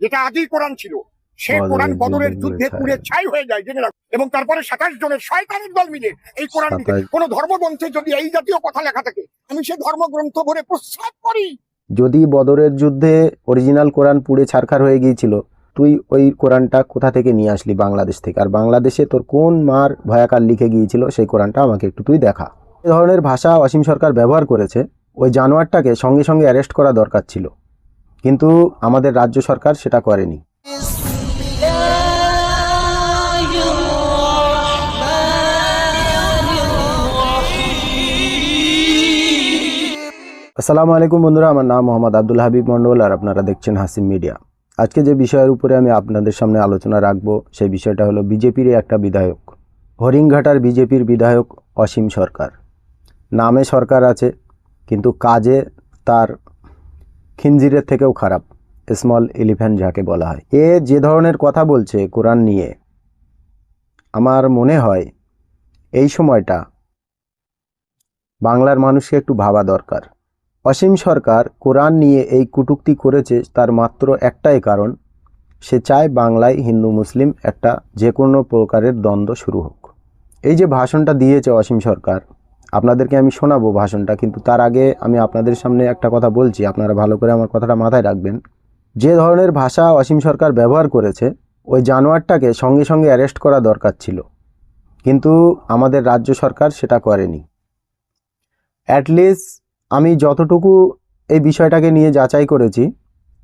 যেটা আদি কোরআন ছিল সে কোরআন বদরের যুদ্ধে পুড়ে ছাই হয়ে যায় জেনে রাখো। এবং তারপরে সাতাশ জনের শয়তানের দল মিলে এই কোরআন কোন ধর্মগ্রন্থে যদি এই জাতীয় কথা লেখা থাকে আমি সে ধর্মগ্রন্থ ভরে প্রস্তাব করি। যদি বদরের যুদ্ধে অরিজিনাল কোরআন পুড়ে ছারখার হয়ে গিয়েছিল তুই ওই কোরআনটা কোথা থেকে নিয়ে আসলি বাংলাদেশ থেকে? আর বাংলাদেশে তোর কোন মার ভয়াকার লিখে গিয়েছিল সেই কোরআনটা আমাকে একটু তুই দেখা। এ ধরনের ভাষা অসীম সরকার ব্যবহার করেছে। ওই জানোয়ারটাকে সঙ্গে সঙ্গে অ্যারেস্ট করা দরকার ছিল। কিন্তু আমাদের রাজ্য সরকার সেটা করেনি। আসসালামু আলাইকুম বন্ধুরা, আমার নাম মোহাম্মদ আব্দুল হাবিব মন্ডল আর আপনারা দেখছেন হাসিম মিডিয়া। আজকে যে বিষয়ের উপরে আমি আপনাদের সামনে আলোচনা রাখব, সেই বিষয়টা হলো বিজেপির একটা বিধায়ক। হরিংঘাটার বিজেপির বিধায়ক অসীম সরকার। নামে সরকার আছে, কিন্তু কাজে তার খিঞ্জিরের থেকেও খারাপ স্মল এলিফ্যান্ট যাকে বলা হয়। এ যে ধরনের কথা বলছে কোরআন নিয়ে, আমার মনে হয় এই সময়টা বাংলার মানুষকে একটু ভাবা দরকার। অসীম সরকার কোরআন নিয়ে এই কুটুক্তি করেছে তার মাত্র একটাই কারণ, সে চায় বাংলায় হিন্দু, মুসলিম একটা যে কোনো প্রকারের দ্বন্দ্ব শুরু হোক। এই যে ভাষণটা দিয়েছে অসীম সরকার আপনাদেরকে আমি শোনাবো ভাষণটা, কিন্তু তার আগে আমি আপনাদের সামনে একটা কথা বলছি। আপনারা ভালো করে আমার কথাটা মাথায় রাখবেন। যে ধরনের ভাষা অসীম সরকার ব্যবহার করেছে, ওই জানোয়ারটাকে সঙ্গে সঙ্গে অ্যারেস্ট করা দরকার ছিল। কিন্তু আমাদের রাজ্য সরকার সেটা করেনি। অ্যাটলিস্ট আমি যতটুকু এই বিষয়টাকে নিয়ে যাচাই করেছি,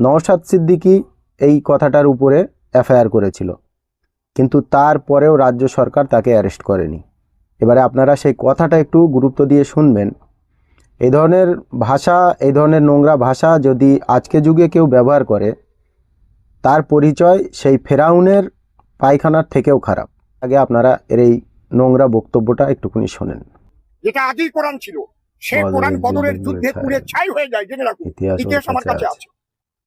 নওশাদ সিদ্দিকী এই কথাটার উপরে এফআইআর করেছিল। কিন্তু তারপরেও রাজ্য সরকার তাকে অ্যারেস্ট করেনি। এবারে আপনারা সেই কথাটা একটু গুরুত্ব দিয়ে শুনবেন। এই ধরনের ভাষা এই ধরনের নোংরা ভাষা যদি আজকে যুগে কেউ ব্যবহার করে তার পরিচয় সেই ফেরাউনের পায়খানার থেকেও খারাপ। আগে আপনারা এর এই নোংরা বক্তব্যটা একটুখানি শোনেন। যেটা আদি কোরআন ছিল। সে কোরআন বদরের যুদ্ধে পুড়ে ছাই হয়ে যায় জেনে রাখো ইতিহাস আমার কাছে। আছে।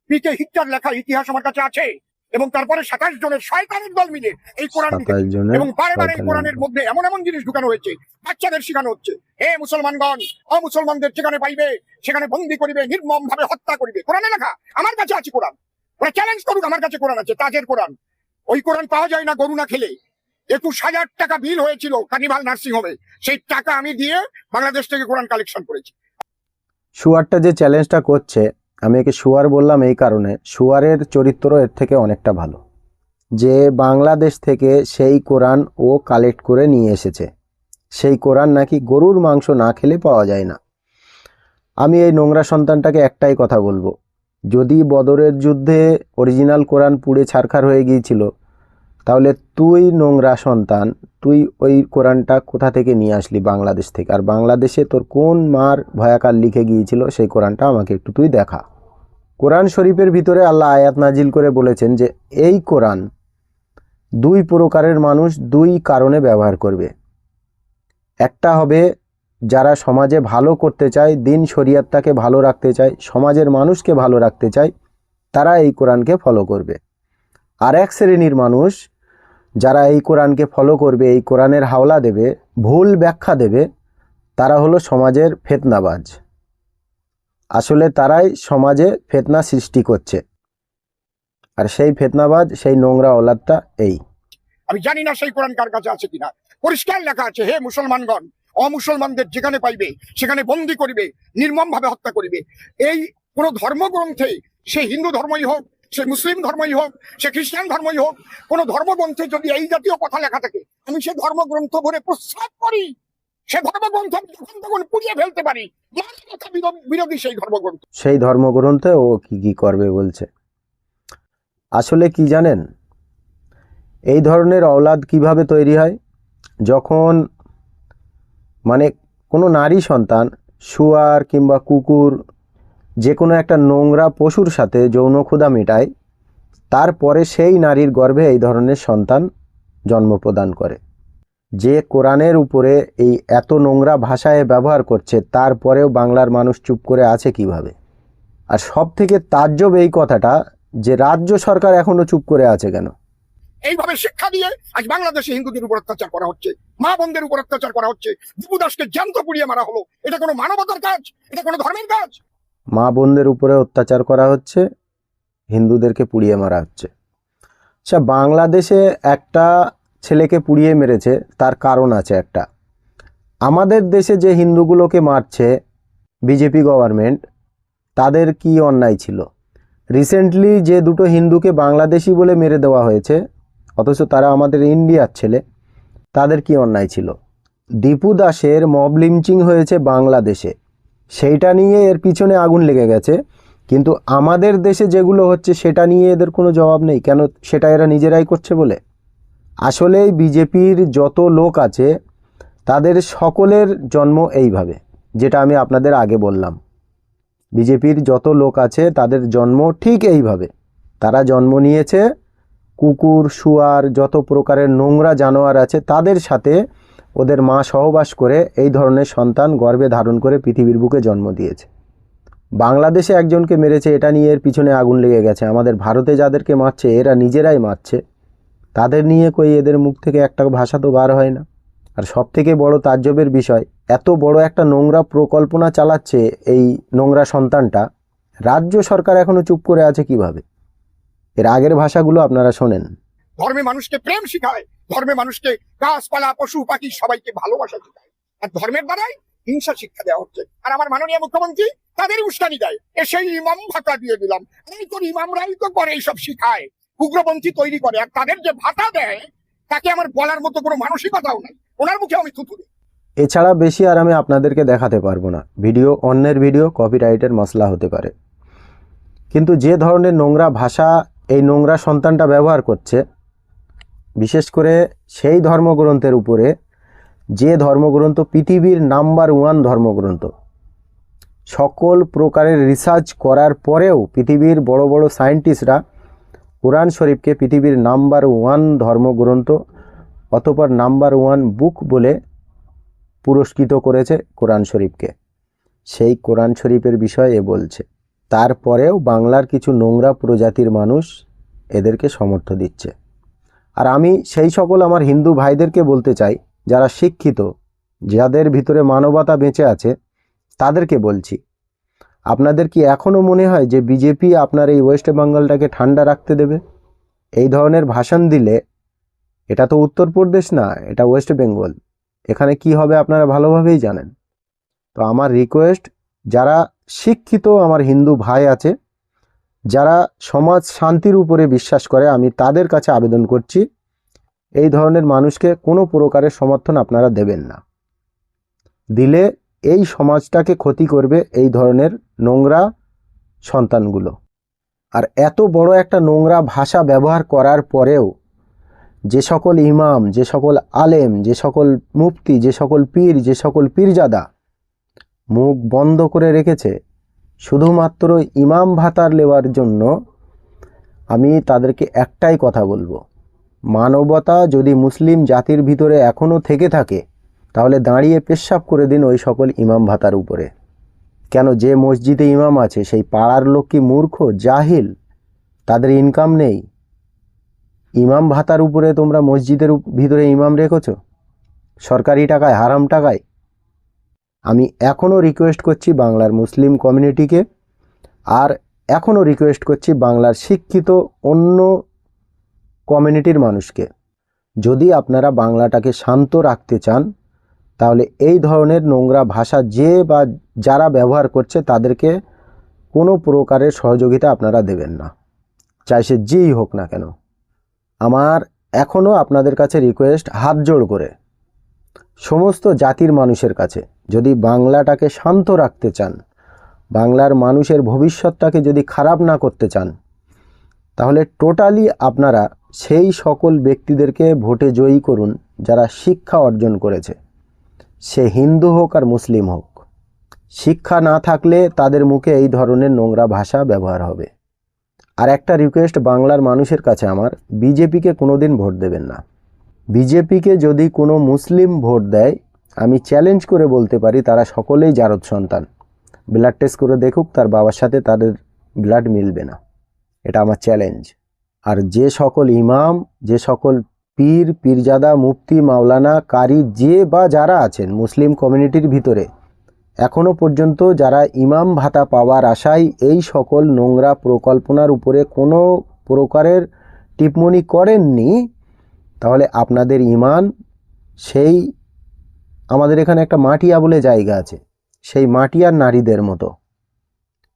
পিকে হিটলার লেখা ইতিহাস আমার কাছে আছে। এবং তারপরে সাতাশ জনের শয়তানের দল মিলে এই কোরআন এবং বারে বারে এই কোরআনের মধ্যে এমন এমন জিনিস ঢুকানো হয়েছে বাচ্চাদের শেখানো হচ্ছে। হে মুসলমানগণ অ মুসলমানদের যেখানে পাইবে সেখানে বন্দি করিবে নির্মম ভাবে হত্যা করিবে। কোরআনে লেখা আমার কাছে আছে কোরআন। ওরা চ্যালেঞ্জ করুক আমার কাছে কোরআন আছে তাজের কোরআন। ওই কোরআন পাওয়া যায় না গরু না খেলে। একুশ হাজার টাকা বিল হয়েছিল কানিভাল নার্সিং হোমে সেই টাকা আমি দিয়ে বাংলাদেশ থেকে কোরআন কালেকশন করেছি। সুয়ারটা যে চ্যালেঞ্জটা করছে আমি একে শুয়ার বললাম এই কারণে শুয়ারের চরিত্র এর থেকে অনেকটা ভালো। যে বাংলাদেশ থেকে সেই কোরআন ও কালেক্ট করে নিয়ে এসেছে। সেই কোরআন নাকি গরুর মাংস না খেলে পাওয়া যায় না। আমি এই নোংরা সন্তানটাকে একটাই কথা বলব। যদি বদরের যুদ্ধে অরিজিনাল কোরআন পুড়ে ছারখার হয়ে গিয়েছিল, তাহলে তুই নোংরা সন্তান তুই ওই কোরআনটা কোথা থেকে নিয়ে আসলি বাংলাদেশ থেকে? আর বাংলাদেশে তোর কোন মার ভয়াকার লিখে গিয়েছিল সেই কোরআনটা আমাকে একটু তুই দেখা। কোরআন শরীফের ভিতরে আল্লাহ আয়াত নাজিল করে বলেছেন যে, এই কোরআন দুই প্রকারের মানুষ দুই কারণে ব্যবহার করবে। একটা হবে যারা সমাজে ভালো করতে চায়, দিন শরিয়াতটাকে ভালো রাখতে চায়, সমাজের মানুষকে ভালো রাখতে চায়, তারা এই কোরআনকে ফলো করবে। আর এক শ্রেণির মানুষ যারা এই কোরআনকে ফলো করবে, এই কোরআনের হাওলা দেবে, ভুল ব্যাখ্যা দেবে, তারা হলো সমাজের ফেতনাবাজ। আসলে তারাই সমাজে ফেতনা সৃষ্টি করছে। আর সেই ফেতনাবাজ, সেই নোংরা ওলাদটা এই। আমি জানি না সেই কোরআন কার কাছে আছে কিনা। পরিষ্কার লেখা আছে, হে মুসলমানগণ, অমুসলমানদের যেখানে পাইবে, সেখানে বন্দি করিবে নির্মম ভাবে হত্যা করিবে। এই কোন ধর্মগ্রন্থে সে হিন্দু ধর্মই হোক সে মুসলিম ধর্মই হোক, সে খ্রিস্টান ধর্মই হোক, কোন ধর্মগ্রন্থে যদি এই জাতীয় কথা লেখা থাকে, আমি সে ধর্মগ্রন্থ ভরে প্রস্রাব করি। সে ধর্মগ্রন্থ তখন পুড়িয়ে ফেলতে পারি। বিরোধী সেই ধর্মগ্রন্থ। সেই ধর্মগ্রন্থে ও কি কি করবে বলছে। আসলে কি জানেন? এই ধরনের অওলাদ কীভাবে তৈরি হয়? যখন মানে কোনো নারী সন্তান, শুয়ার কিংবা কুকুর যে কোনো একটা নোংরা পশুর সাথে যৌন ক্ষুধা মেটায়, তারপরে সেই নারীর গর্ভে এই ধরনের সন্তান জন্ম প্রদান করে। যে কোরআনের উপরে এই এত নোংরা ভাষায় ব্যবহার করছে, তারপরেও বাংলার মানুষ চুপ করে আছে কীভাবে? আর সব থেকে তাজ্জব এই কথাটা যে রাজ্য সরকার এখনও চুপ করে আছে কেন? এইভাবে শিক্ষা দিয়ে আজ বাংলাদেশে হিন্দুদের উপর অত্যাচার করা হচ্ছে, মা বোনদের উপর অত্যাচার করা হচ্ছে দীপু দাসকে জ্যান্ত পুড়িয়ে মারা হলো। এটা কোনো মানবতার কাজ? এটা কোনো ধর্মের কাজ? মা বোনদের উপরে অত্যাচার করা হচ্ছে, হিন্দুদেরকে পুড়িয়ে মারা হচ্ছে। আচ্ছা বাংলাদেশে একটা ছেলেকে পুড়িয়ে মেরেছে, তার কারণ আছে একটা। আমাদের দেশে যে হিন্দুগুলোকে মারছে বিজেপি গভর্নমেন্ট, তাদের কি অন্যায় ছিল? রিসেন্টলি যে দুটো হিন্দুকে বাংলাদেশি বলে মেরে দেওয়া হয়েছে, অথচ তারা আমাদের ইন্ডিয়ার ছেলে, তাদের কি অন্যায় ছিল? দীপু দাসের মব লিঞ্চিং হয়েছে বাংলাদেশে। সেইটা নিয়ে এর পিছনে আগুন লেগে গেছে। কিন্তু আমাদের দেশে যেগুলো হচ্ছে, সেটা নিয়ে এদের কোনো জবাব নেই। কেন সেটা এরা নিজেরাই করছে বলে? আসলেই বিজেপির যত লোক আছে, তাদের সকলের জন্ম এইভাবে, যেটা আমি আপনাদের আগে বললাম। বিজেপির যত লোক আছে, তাদের জন্ম ঠিক এইভাবে। তারা জন্ম নিয়েছে, কুকুর, শুয়ার, যত প্রকারের নোংরা জানোয়ার আছে, তাদের সাথে ওদের মা সহবাস করে এই ধরনের সন্তান গর্ভে ধারণ করে পৃথিবীর বুকে জন্ম দিয়েছে। বাংলাদেশে একজনকে মেরেছে, এটা নিয়ে এর পিছনে আগুন লেগে গেছে। আমাদের ভারতে যাদেরকে মারছে, এরা নিজেরাই মারছে। তাদের নিয়ে কই এদের মুখ থেকে একটা ভাষা তো বার হয় না। আর সব থেকে বড় তাজ্জবের বিষয়, এত বড় একটা নোংরা প্রকল্পনা চালাচ্ছে এই নোংরা সন্তানটা, রাজ্য সরকার এখনও চুপ করে আছে কীভাবে? এর আগের ভাষাগুলো আপনারা শোনেন। ধর্মে মানুষকে প্রেম শিখায় ধর্মে মানুষকে গাছপালা, পশু, পাখি সবাইকে ভালোবাসা শিখায় আর ধর্মের দ্বারাই হিংসা শিক্ষা দেওয়া হচ্ছে। আর আমার মাননীয় মুখ্যমন্ত্রী তাদের উস্কানি দেয়। সেই ইমাম ভাতা দিয়ে দিলাম। এই তো ইমামরাই তো করে এইসব শিখায়, উগ্রপন্থী তৈরি করে। আর তাদের যে ভাতা দেয়, তাকে আমার বলার মতো কোনো মানসিকতাও নাই। ওনার মুখে আমি থুতু। এছাড়া বেশি আর আমি আপনাদেরকে দেখাতে পারব না। ভিডিও, অন্যের ভিডিও কপিরাইটের মশলা হতে পারে। কিন্তু যে ধরনের নোংরা ভাষা, এই নোংরা সন্তানটা ব্যবহার করছে বিশেষ করে সেই ধর্মগ্রন্থের উপরে যে ধর্মগ্রন্থ পৃথিবীর নাম্বার ওয়ান ধর্মগ্রন্থ, সকল প্রকারের রিসার্চ করার পরেও পৃথিবীর বড় বড় সায়েন্টিস্টরা কোরআন শরীফকে পৃথিবীর নাম্বার ওয়ান ধর্মগ্রন্থ অতপর নাম্বার ওয়ান বুক বলে পুরস্কৃত করেছে কোরআন শরীফকে। সেই কোরআন শরীফের বিষয়ে এ বলছে। তারপরেও বাংলার কিছু নোংরা প্রজাতির মানুষ এদেরকে সমর্থ দিচ্ছে। আর আমি সেই সকল আমার হিন্দু ভাইদেরকে বলতে চাই, যারা শিক্ষিত, যাদের ভিতরে মানবতা বেঁচে আছে, তাদেরকে বলছি। আপনাদের কি এখনও মনে হয় যে বিজেপি আপনার এই ওয়েস্ট বেঙ্গলটাকে ঠান্ডা রাখতে দেবে? এই ধরনের ভাষণ দিলে, এটা তো উত্তরপ্রদেশ না, এটা ওয়েস্ট বেঙ্গল। এখানে কি হবে আপনারা ভালোভাবেই জানেন। তো আমার রিকোয়েস্ট যারা শিক্ষিত আমার হিন্দু ভাই আছে যারা সমাজ শান্তির উপরে বিশ্বাস করে, আমি তাদের কাছে আবেদন করছি, এই ধরনের মানুষকে কোনো প্রকারের সমর্থন আপনারা দেবেন না। দিলে এই সমাজটাকে ক্ষতি করবে এই ধরনের নোংরা সন্তানগুলো। আর এত বড় একটা নোংরা ভাষা ব্যবহার করার পরেও যে সকল ইমাম, যে সকল আলেম, যে সকল মুফতি, যে সকল পীর, যে সকল পীরজাদা মুখ বন্ধ করে রেখেছে শুধুমাত্র ইমাম ভাতার লেওয়ার জন্য আমি তাদেরকে একটাই কথা বলব। মানবতা যদি মুসলিম জাতির ভিতরে এখনও থেকে থাকে, তাহলে দাঁড়িয়ে পেশাব করে দিন ওই সকল ইমাম ভাতার উপরে। কেন যে মসজিদে ইমাম আছে, সেই পাড়ার লোক কি মূর্খ, জাহিল? তাদের ইনকাম নেই। ইমাম ভাতার উপরে তোমরা মসজিদের ভিতরে ইমাম রেখেছ? সরকারি টাকায়, হারাম টাকায়? আমি এখনও রিকোয়েস্ট করছি বাংলার মুসলিম কমিউনিটিকে আর এখনও রিকোয়েস্ট করছি বাংলার শিক্ষিত অন্য কমিউনিটির মানুষকে। যদি আপনারা বাংলাটাকে শান্ত রাখতে চান, তাহলে এই ধরনের নোংরা ভাষা যে বা যারা ব্যবহার করছে, তাদেরকে কোনো প্রকারের সহযোগিতা আপনারা দেবেন না। চাই সে যেই হোক না কেন। আমার এখনও আপনাদের কাছে রিকোয়েস্ট হাত জোড় করে। সমস্ত জাতির মানুষের কাছে, যদি বাংলাটাকে শান্ত রাখতে চান, বাংলার মানুষের ভবিষ্যৎটাকে যদি খারাপ না করতে চান, তাহলে টোটালি আপনারা সেই সকল ব্যক্তিদেরকে ভোটে জয়ী করুন যারা শিক্ষা অর্জন করেছে। সে হিন্দু হোক আর মুসলিম হোক, শিক্ষা না থাকলে তাদের মুখে এই ধরনের নোংরা ভাষা ব্যবহার হবে। আর একটা রিকোয়েস্ট বাংলার মানুষের কাছে আমার, বিজেপিকে কোনোদিন ভোট দেবেন না। বিজেপিকে যদি কোনো মুসলিম ভোট দেয়, আমি চ্যালেঞ্জ করে বলতে পারি তারা সকলেই জারদ সন্তান। ব্লাড টেস্ট করে দেখুক, তার বাবার সাথে তাদের ব্লাড মিলবে না। এটা আমার চ্যালেঞ্জ আর যে সকল ইমাম, যে সকল পীর, পীরজাদা, মুফতি, মাওলানা, কারি, যে বা যারা আছেন মুসলিম কমিউনিটির ভিতরে, এখনও পর্যন্ত যারা ইমাম ভাতা পাওয়ার আশায় এই সকল নোংরা প্রকল্পনার উপরে কোনো প্রকারের টিপমনি করেননি তাহলে আপনাদের ইমান সেই আমাদের এখানে একটা মাটিয়া বলে জায়গা আছে। সেই মাটিয়ার নারীদের মতো।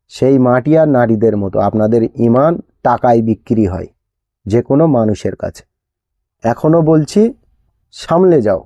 সেই মাটিয়ার নারীদের মতো আপনাদের ইমান টাকায় বিক্রি হয় যে কোনো মানুষের কাছে। এখনও বলছি, সামলে যাও।